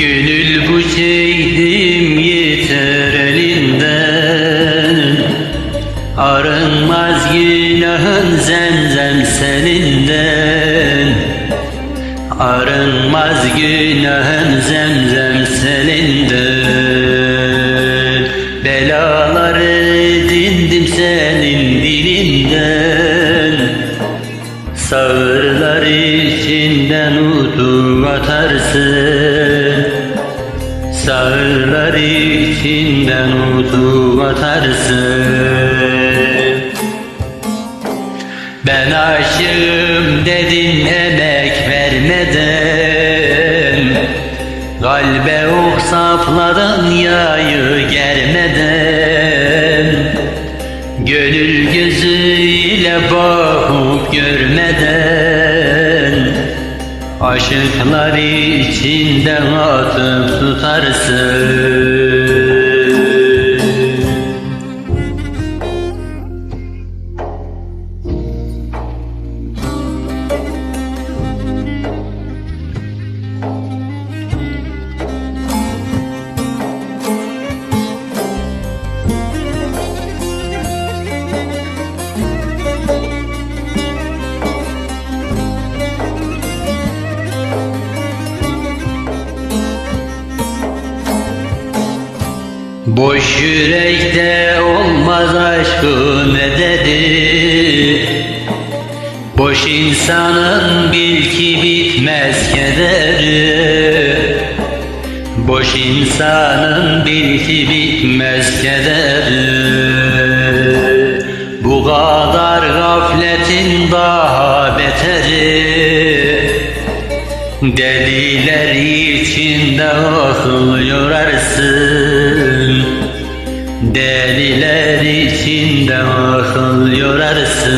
Gönül bu çektim yeter elinden Arınmaz günahın zemzem seninden. Arınmaz günahın zemzem seninden. Belaları dindim senin dilinden. Sağırlar içinden utu atarsın Sağırlar içinden utu atarsın. Ben aşığım dedin emek vermeden. Kalbe ok sapladın yayı germeden. Gönül gözüyle bakıp görmeden Aşıklar içinde atıp tutarsın Boş yürekte olmaz aşkın mededi Boş insanın bil ki bitmez kederi. Boş insanın bil ki bitmez kederi. Bu kadar gafletin daha beteri. Deliler içinde akıl yorarsın Deliler içinde akıl yorarsın.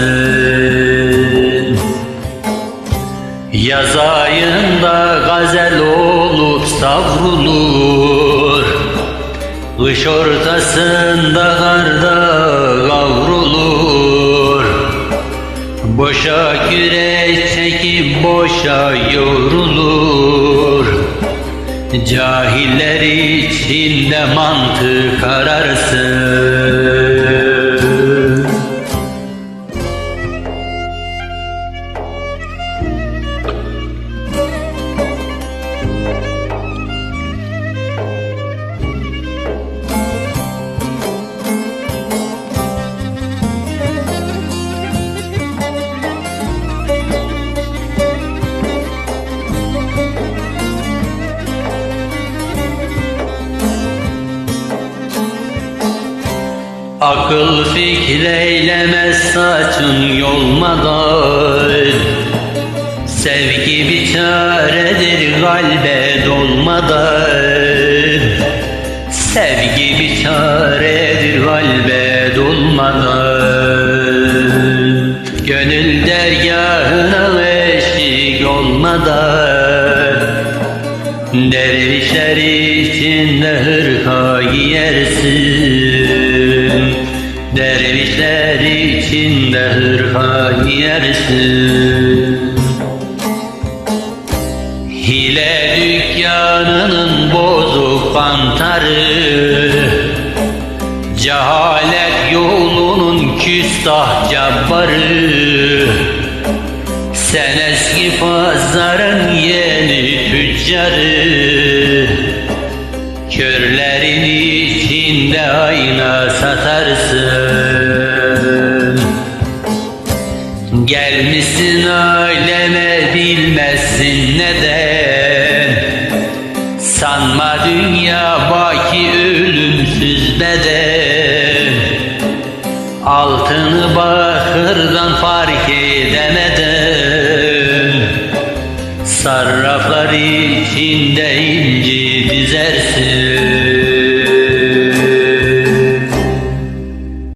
Yaz ayında gazel olup savrulur. Kış ortasında karda kavrulur. Boşa kürek çekip boşa yorulur Cahiller içinde mantık ararsın Akıl fikir eylemez saçın yolmadan. Sevgi bir çaredir kalbe dolmadan. Sevgi bir çaredir kalbe dolmadan. Gönül dergahına eşlik olmadan. Dervişler içinde hırka giyersin Dervişler içinde hırka giyersin Hile dükkanının bozuk kantarı. Cehalet yolunun küstah cabbarı. Sen eski pazarın yeni tüccarı. Körlerin içinde ayna satarsın Gelmişsin aleme bilmezsin neden? Sanma dünya baki ölümsüz beden Altını bakırdan fark edemeden. Sarraflar içinde inci dizersin